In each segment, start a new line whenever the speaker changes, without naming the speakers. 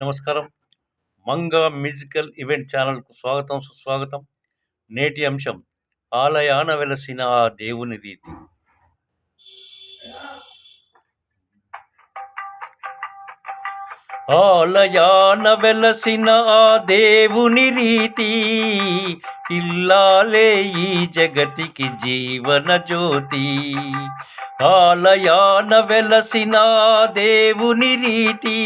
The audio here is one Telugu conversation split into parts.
నమస్కారం. మంగా మ్యూజికల్ ఈవెంట్ ఛానల్కు స్వాగతం సుస్వాగతం. నేటి అంశం ఆలయాన వెలసిన ఆ దేవుని రీతి. ఆలయాన వెలసిన ఆ దేవుని రీతి ఇల్లాలే ఈ జగతికి జీవన జ్యోతి. ఆలయాన వెలసిన దేవుని రీతి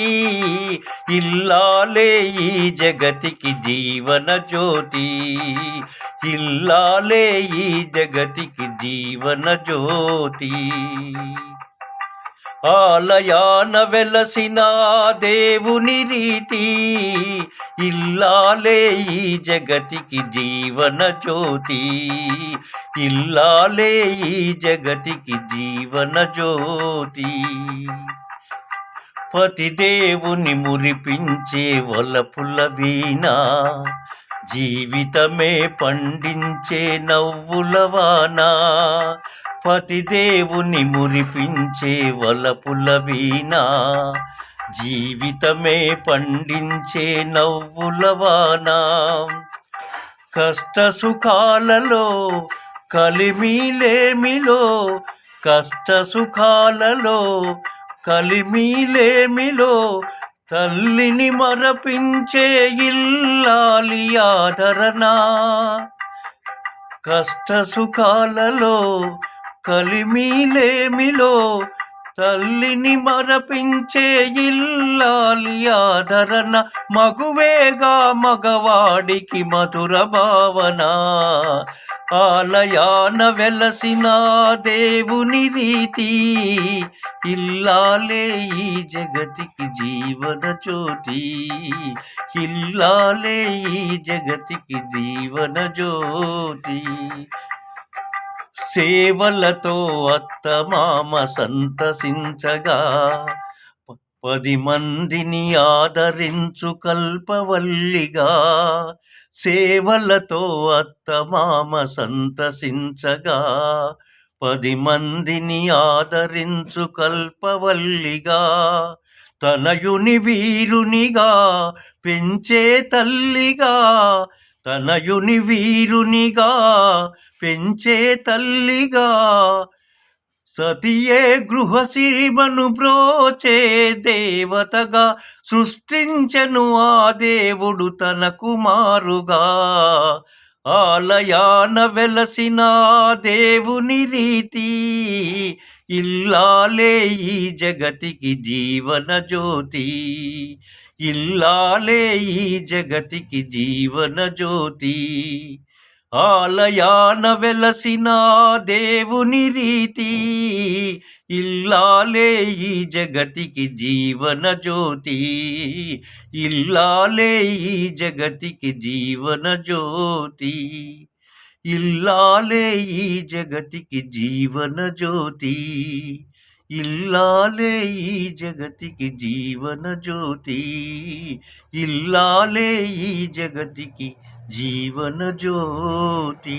ఇల్లాలే ఈ జగతికి జీవన జ్యోతి. ఇల్లాలే ఈ జగతికి జీవన జ్యోతి. ఆలయాన వెలసిన దేవుని రీతి ఇల్లాలే ఈ జగతికి జీవన జ్యోతి. ఇల్లాలే ఈ జగతికి జీవన జ్యోతి. పతిదేవుని మురిపించే వలపుల వీణ. జీవితమే పండించే నవ్వుల వానా. పతిదేవుని మురిపించే వలపుల వీణ. జీవితమే పండించే నవ్వుల వాన. కష్ట సుఖాలలో కలిమిలేమిలో కష్ట సుఖాలలో కలిమిలేమిలో తల్లిని మరపించే ఇల్లాలి ఆదరణ. కష్ట సుఖాలలో కలిమిలేమిలో తల్లిని మరపించే ఇల్లాలి ఆదరణ మగువేగా మగవాడికి మధుర భావన. ఆలయాన వెలసిన దేవుని రీతి ఇల్లాలే ఈ జగతికి జీవన జ్యోతి. ఇల్లాలే ఈ జగతికి జీవన జ్యోతి. సేవలతో అత్తమామ సంతసించగా పది మందిని ఆదరించు కల్పవల్లిగా సేవలతో అత్తమామ సంతసించగా పది మందిని ఆదరించు కల్పవల్లిగా తనయుని వీరునిగా పెంచే తల్లిగా తనయుని వీరునిగా పెంచే తల్లిగా సతియే గృహసీమను బ్రోచే దేవతగా సృష్టించను ఆ దేవుడు తన కుమారుగా ఆలయాన వెలసిన దేవుని రీతి ఇల్లాలే ఈ జగతికి జీవన జ్యోతి. ఇల్లాలే ఈ జగతికి జీవన జ్యోతి. ఆలయాన వెలసిన దేవుని రీతి ఇల్లాలే ఈ జగతికి జీవన జ్యోతి ఇల్లాలే ఈ జగతికి జీవన జ్యోతి ఇల్లాలే ఈ జగతికి జీవన జ్యోతి ఇల్లాలే ఈ జగతికి జీవన జ్యోతి ఇల్లాలే ఈ జగతికి జీవన జ్యోతి